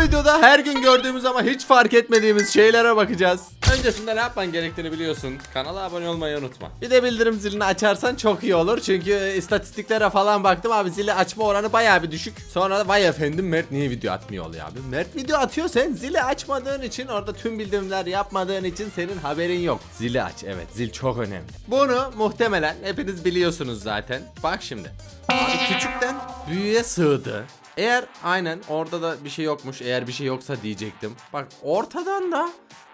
videoda her gün gördüğümüz ama hiç fark etmediğimiz şeylere bakacağız. Öncesinde ne yapman gerektiğini biliyorsun. Kanala abone olmayı unutma. Bir de bildirim zilini açarsan çok iyi olur. Çünkü e, istatistiklere falan baktım abi zili açma oranı bayağı bir düşük. Sonra da vay efendim Mert niye video atmıyor oluyor abi. Mert video atıyor sen zili açmadığın için orada tüm bildirimler yapmadığın için senin haberin yok. Zili aç evet zil çok önemli. Bunu muhtemelen hepiniz biliyorsunuz zaten. Bak şimdi. Abi küçükten büyüğe sığdı. Eğer aynen orada da bir şey yokmuş. Eğer bir şey yoksa diyecektim. Bak ortadan da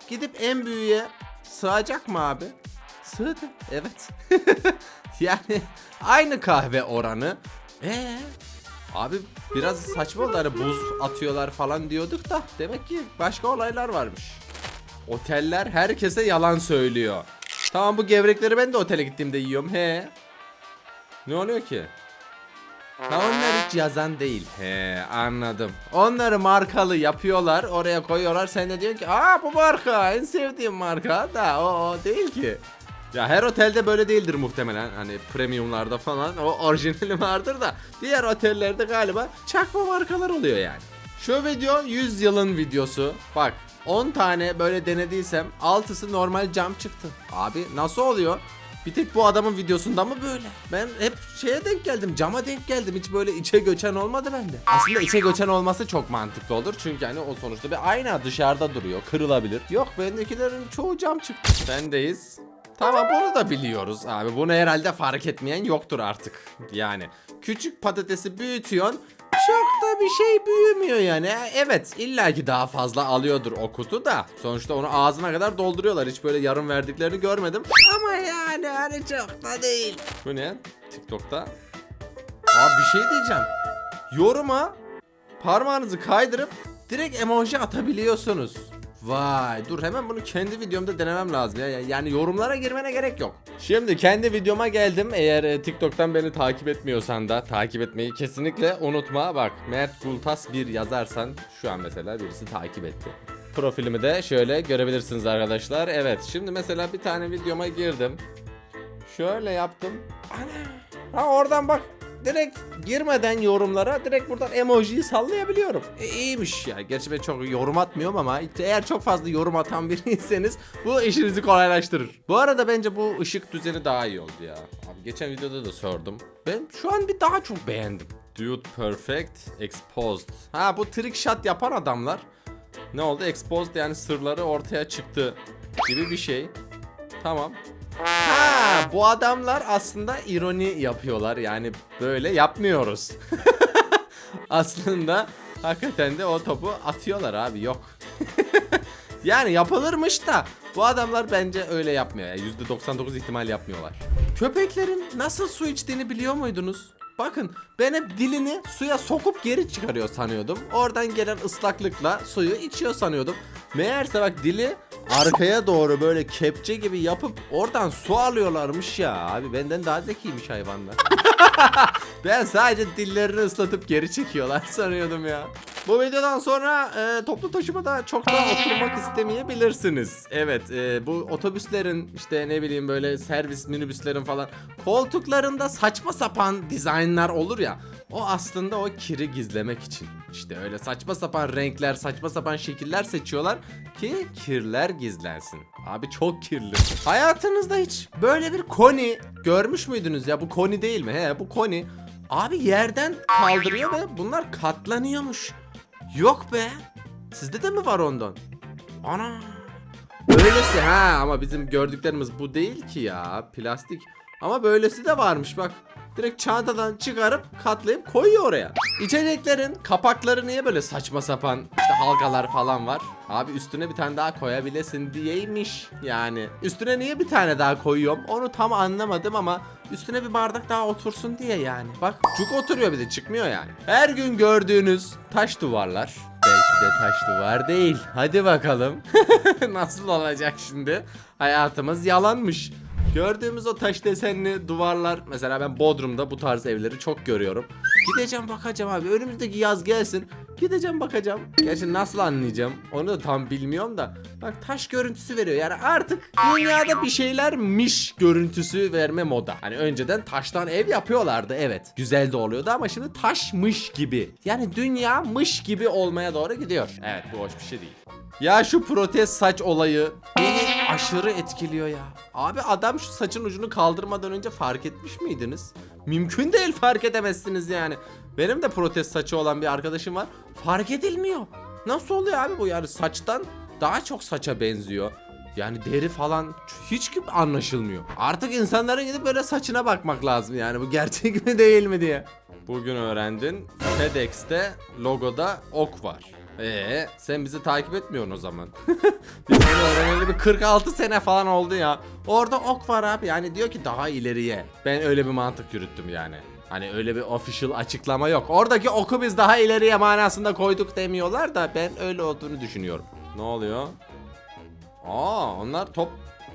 gidip en büyüğe sığacak mı abi? Sığdı. Evet. yani aynı kahve oranı. Ee Abi biraz saçma oldu hani buz atıyorlar falan diyorduk da demek ki başka olaylar varmış. Oteller herkese yalan söylüyor. Tamam bu gevrekleri ben de otele gittiğimde yiyorum. He. Ne oluyor ki? Ha onlar hiç yazan değil. He anladım. Onları markalı yapıyorlar oraya koyuyorlar sen de diyorsun ki aa bu marka en sevdiğim marka da o, o değil ki. Ya her otelde böyle değildir muhtemelen hani premiumlarda falan o orijinali vardır da diğer otellerde galiba çakma markalar oluyor yani. Şu video 100 yılın videosu. Bak 10 tane böyle denediysem 6'sı normal cam çıktı. Abi nasıl oluyor? Bir tek bu adamın videosunda mı böyle? Ben hep şeye denk geldim, cama denk geldim. Hiç böyle içe göçen olmadı bende. Aslında içe göçen olması çok mantıklı olur. Çünkü hani o sonuçta bir ayna dışarıda duruyor, kırılabilir. Yok bendekilerin çoğu cam çıktı. Sendeyiz. Tamam bunu da biliyoruz abi. Bunu herhalde fark etmeyen yoktur artık. Yani küçük patatesi büyütüyorsun. Çok da bir şey büyümüyor yani. E, Evet illaki daha fazla alıyordur o kutu da. Sonuçta onu ağzına kadar dolduruyorlar. Hiç böyle yarım verdiklerini görmedim. Ama yani hani çok da değil. Bu ne? TikTok'ta. Abi bir şey diyeceğim. Yoruma parmağınızı kaydırıp direkt emoji atabiliyorsunuz. Vay dur hemen bunu kendi videomda denemem lazım ya. Yani yorumlara girmene gerek yok. Şimdi kendi videoma geldim. Eğer e, TikTok'tan beni takip etmiyorsan da takip etmeyi kesinlikle unutma. Bak Mert Gultas 1 yazarsan şu an mesela birisi takip etti. Profilimi de şöyle görebilirsiniz arkadaşlar. Evet şimdi mesela bir tane videoma girdim. Şöyle yaptım. Ana. Ha oradan bak direkt girmeden yorumlara direkt buradan emojiyi sallayabiliyorum. E, iyiymiş ya. Gerçi ben çok yorum atmıyorum ama eğer çok fazla yorum atan biriyseniz bu işinizi kolaylaştırır. Bu arada bence bu ışık düzeni daha iyi oldu ya. Abi geçen videoda da sordum. Ben şu an bir daha çok beğendim. Dude Perfect Exposed. Ha bu trick shot yapan adamlar ne oldu? Exposed yani sırları ortaya çıktı gibi bir şey. Tamam. Ha, bu adamlar aslında ironi yapıyorlar. Yani böyle yapmıyoruz. aslında hakikaten de o topu atıyorlar abi yok. yani yapılırmış da bu adamlar bence öyle yapmıyor. Yani %99 ihtimal yapmıyorlar. Köpeklerin nasıl su içtiğini biliyor muydunuz? Bakın ben hep dilini suya sokup geri çıkarıyor sanıyordum. Oradan gelen ıslaklıkla suyu içiyor sanıyordum. Meğerse bak dili arkaya doğru böyle kepçe gibi yapıp oradan su alıyorlarmış ya. Abi benden daha zekiymiş hayvanlar. ben sadece dillerini ıslatıp geri çekiyorlar sanıyordum ya. Bu videodan sonra e, toplu taşımada çok da oturmak istemeyebilirsiniz. Evet e, bu otobüslerin işte ne bileyim böyle servis minibüslerin falan koltuklarında saçma sapan dizaynlar olur ya. O aslında o kiri gizlemek için. İşte öyle saçma sapan renkler, saçma sapan şekiller seçiyorlar ki kirler gizlensin. Abi çok kirli. Hayatınızda hiç böyle bir koni görmüş müydünüz ya? Bu koni değil mi? He bu koni. Abi yerden kaldırıyor ve bunlar katlanıyormuş. Yok be. Sizde de mi var ondan? Ana. Öylesi ha ama bizim gördüklerimiz bu değil ki ya. Plastik. Ama böylesi de varmış bak. Direkt çantadan çıkarıp katlayıp koyuyor oraya. İçeceklerin kapakları niye böyle saçma sapan işte halkalar falan var? Abi üstüne bir tane daha koyabilesin diyeymiş yani. Üstüne niye bir tane daha koyuyorum onu tam anlamadım ama üstüne bir bardak daha otursun diye yani. Bak cuk oturuyor bir de çıkmıyor yani. Her gün gördüğünüz taş duvarlar. Belki de taş duvar değil. Hadi bakalım. Nasıl olacak şimdi? Hayatımız yalanmış. Gördüğümüz o taş desenli duvarlar mesela ben Bodrum'da bu tarz evleri çok görüyorum. Gideceğim bakacağım abi önümüzdeki yaz gelsin Gideceğim bakacağım. Gerçi nasıl anlayacağım onu da tam bilmiyorum da. Bak taş görüntüsü veriyor. Yani artık dünyada bir şeylermiş görüntüsü verme moda. Hani önceden taştan ev yapıyorlardı evet. Güzel de oluyordu ama şimdi taşmış gibi. Yani dünya mış gibi olmaya doğru gidiyor. Evet bu hoş bir şey değil. Ya şu protez saç olayı aşırı etkiliyor ya. Abi adam şu saçın ucunu kaldırmadan önce fark etmiş miydiniz? Mümkün değil fark edemezsiniz yani. Benim de protez saçı olan bir arkadaşım var. Fark edilmiyor. Nasıl oluyor abi bu yani saçtan daha çok saça benziyor. Yani deri falan hiç gibi anlaşılmıyor. Artık insanların gidip böyle saçına bakmak lazım yani bu gerçek mi değil mi diye. Bugün öğrendin FedEx'te logoda ok var. Ee, sen bizi takip etmiyorsun o zaman. Biz bunu öğreneli bir 46 sene falan oldu ya. Orada ok var abi yani diyor ki daha ileriye. Ben öyle bir mantık yürüttüm yani. Hani öyle bir official açıklama yok. Oradaki oku biz daha ileriye manasında koyduk demiyorlar da ben öyle olduğunu düşünüyorum. Ne oluyor? Aa onlar top.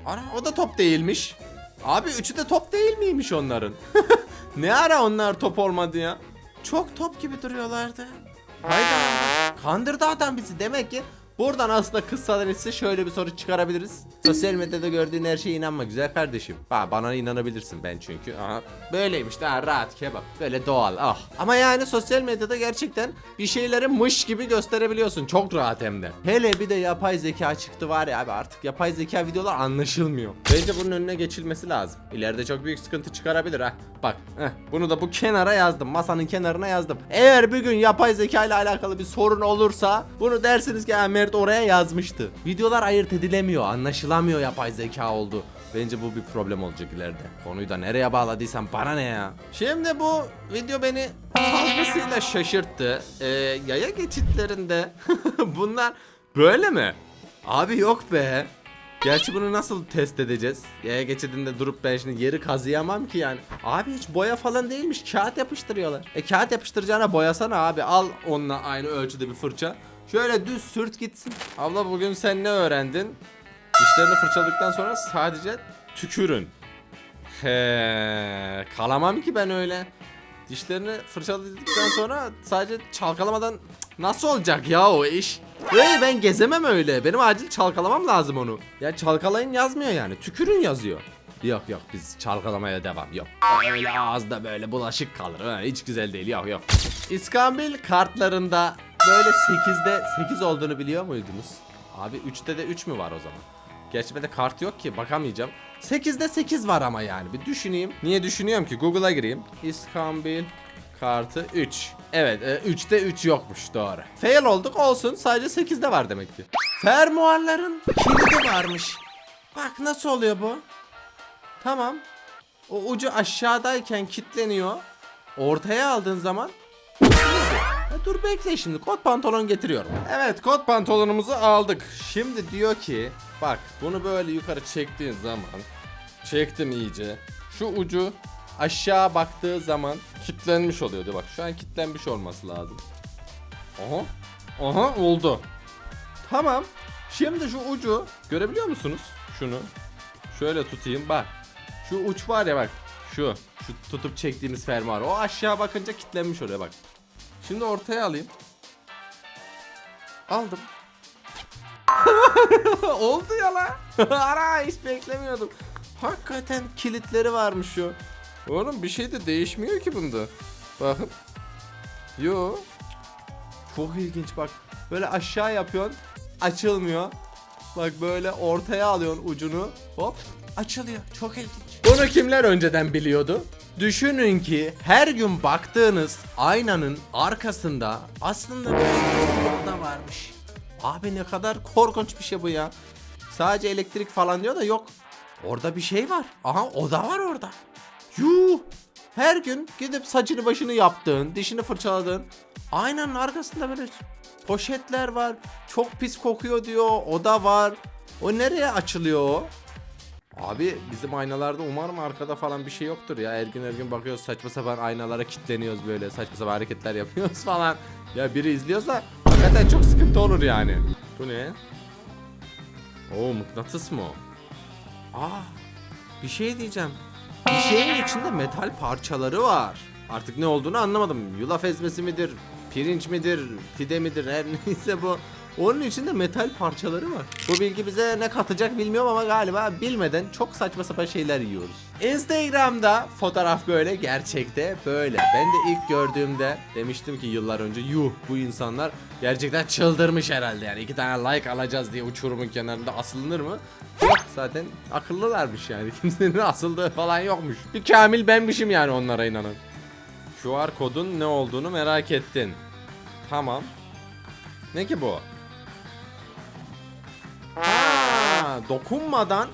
Ana o da top değilmiş. Abi üçü de top değil miymiş onların? ne ara onlar top olmadı ya? Çok top gibi duruyorlardı. Hayda. Kandırdı adam bizi demek ki. Buradan aslında kıssadan ise şöyle bir soru çıkarabiliriz. Sosyal medyada gördüğün her şeye inanma güzel kardeşim. Ba bana inanabilirsin ben çünkü. Aha, böyleymiş daha rahat kebap. Böyle doğal ah. Ama yani sosyal medyada gerçekten bir şeyleri mış gibi gösterebiliyorsun. Çok rahat hem de. Hele bir de yapay zeka çıktı var ya abi artık yapay zeka videolar anlaşılmıyor. Bence bunun önüne geçilmesi lazım. İleride çok büyük sıkıntı çıkarabilir ha. Bak heh, bunu da bu kenara yazdım. Masanın kenarına yazdım. Eğer bir gün yapay zeka ile alakalı bir sorun olursa bunu dersiniz ki "Ha, Mert oraya yazmıştı. Videolar ayırt edilemiyor, anlaşılamıyor yapay zeka oldu. Bence bu bir problem olacak ileride. Konuyu da nereye bağladıysam bana ne ya. Şimdi bu video beni fazlasıyla şaşırttı. Ee, yaya geçitlerinde bunlar böyle mi? Abi yok be. Gerçi bunu nasıl test edeceğiz? Yaya geçidinde durup ben şimdi yeri kazıyamam ki yani. Abi hiç boya falan değilmiş. Kağıt yapıştırıyorlar. E kağıt yapıştıracağına boyasana abi. Al onunla aynı ölçüde bir fırça. Şöyle düz sürt gitsin. Abla bugün sen ne öğrendin? Dişlerini fırçaladıktan sonra sadece tükürün. He, kalamam ki ben öyle. Dişlerini fırçaladıktan sonra sadece çalkalamadan nasıl olacak ya o iş? Hey ben gezemem öyle. Benim acil çalkalamam lazım onu. Ya çalkalayın yazmıyor yani. Tükürün yazıyor. Yok yok biz çalkalamaya devam yok. Öyle ağızda böyle bulaşık kalır. Ha, hiç güzel değil yok yok. İskambil kartlarında böyle 8'de 8 olduğunu biliyor muydunuz? Abi 3'te de 3 mü var o zaman? Geçmede kart yok ki bakamayacağım. 8'de 8 var ama yani. Bir düşüneyim. Niye düşünüyorum ki? Google'a gireyim. İskambil kartı 3. Evet e, 3'te 3 yokmuş doğru. Fail olduk olsun sadece 8'de var demek ki. Fermuarların kilidi varmış. Bak nasıl oluyor bu? Tamam. O ucu aşağıdayken kilitleniyor. Ortaya aldığın zaman dur bekle şimdi kot pantolon getiriyorum. Evet kot pantolonumuzu aldık. Şimdi diyor ki bak bunu böyle yukarı çektiğin zaman çektim iyice. Şu ucu aşağı baktığı zaman kilitlenmiş oluyor diyor. Bak şu an kilitlenmiş olması lazım. Aha. Aha oldu. Tamam. Şimdi şu ucu görebiliyor musunuz? Şunu. Şöyle tutayım bak. Şu uç var ya bak. Şu. Şu tutup çektiğimiz fermuar. O aşağı bakınca kilitlenmiş oluyor bak. Şimdi ortaya alayım. Aldım. Oldu ya la. Ara hiç beklemiyordum. Hakikaten kilitleri varmış şu. Oğlum bir şey de değişmiyor ki bunda. Bakın. Yo. Çok ilginç bak. Böyle aşağı yapıyorsun. Açılmıyor. Bak böyle ortaya alıyorsun ucunu. Hop açılıyor. Çok ilginç. Bunu kimler önceden biliyordu? Düşünün ki her gün baktığınız aynanın arkasında aslında böyle bir oda varmış. Abi ne kadar korkunç bir şey bu ya. Sadece elektrik falan diyor da yok. Orada bir şey var. Aha oda var orada. Yuh. Her gün gidip saçını başını yaptığın, dişini fırçaladığın aynanın arkasında böyle poşetler var. Çok pis kokuyor diyor. Oda var. O nereye açılıyor o? Abi bizim aynalarda umarım arkada falan bir şey yoktur ya. Her gün bakıyoruz saçma sapan aynalara kilitleniyoruz böyle saçma sapan hareketler yapıyoruz falan. Ya biri izliyorsa hakikaten çok sıkıntı olur yani. Bu ne? Oo mıknatıs mı o? Aa bir şey diyeceğim. Bir şeyin içinde metal parçaları var. Artık ne olduğunu anlamadım. Yulaf ezmesi midir? pirinç midir, pide midir her neyse bu. Onun içinde metal parçaları var. Bu bilgi bize ne katacak bilmiyorum ama galiba bilmeden çok saçma sapan şeyler yiyoruz. Instagram'da fotoğraf böyle, gerçekte böyle. Ben de ilk gördüğümde demiştim ki yıllar önce yuh bu insanlar gerçekten çıldırmış herhalde yani. iki tane like alacağız diye uçurumun kenarında asılınır mı? Yok zaten akıllılarmış yani. Kimsenin asıldığı falan yokmuş. Bir kamil benmişim yani onlara inanın. QR kodun ne olduğunu merak ettin. Tamam. Ne ki bu? Dokunmadan.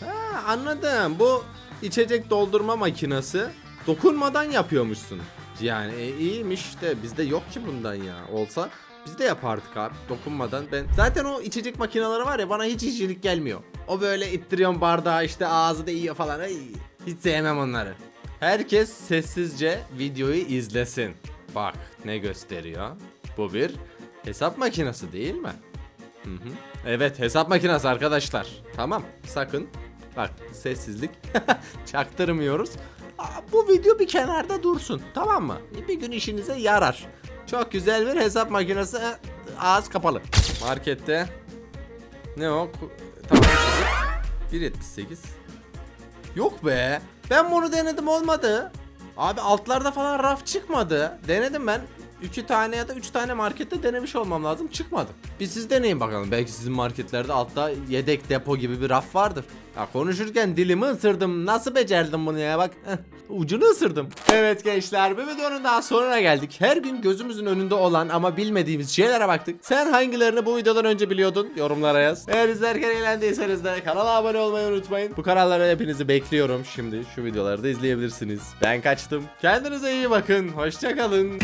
Ha, anladım. Bu içecek doldurma makinesi. Dokunmadan yapıyormuşsun. Yani e, iyiymiş de bizde yok ki bundan ya. Olsa biz de yapardık abi dokunmadan. Ben zaten o içecek makineleri var ya bana hiç hijyenik gelmiyor. O böyle ittiriyorsun bardağı işte ağzı da yiyor falan. Ay, hiç sevmem onları. Herkes sessizce videoyu izlesin. Bak ne gösteriyor. Bu bir hesap makinesi değil mi? Hı hı. Evet hesap makinesi arkadaşlar. Tamam sakın. Bak sessizlik. Çaktırmıyoruz. Bu video bir kenarda dursun. Tamam mı? Bir gün işinize yarar. Çok güzel bir hesap makinesi. Ağız kapalı. Markette. Ne o? Tamam. 1.78. Yok be. Ben bunu denedim olmadı. Abi altlarda falan raf çıkmadı. Denedim ben. 2 tane ya da 3 tane markette denemiş olmam lazım. Çıkmadı. Bir siz deneyin bakalım. Belki sizin marketlerde altta yedek depo gibi bir raf vardır. Ya konuşurken dilimi ısırdım. Nasıl becerdim bunu ya bak. Ucunu ısırdım. Evet gençler bir videonun daha sonuna geldik. Her gün gözümüzün önünde olan ama bilmediğimiz şeylere baktık. Sen hangilerini bu videodan önce biliyordun? Yorumlara yaz. Eğer izlerken eğlendiyseniz de kanala abone olmayı unutmayın. Bu kanallara hepinizi bekliyorum. Şimdi şu videoları da izleyebilirsiniz. Ben kaçtım. Kendinize iyi bakın. Hoşçakalın.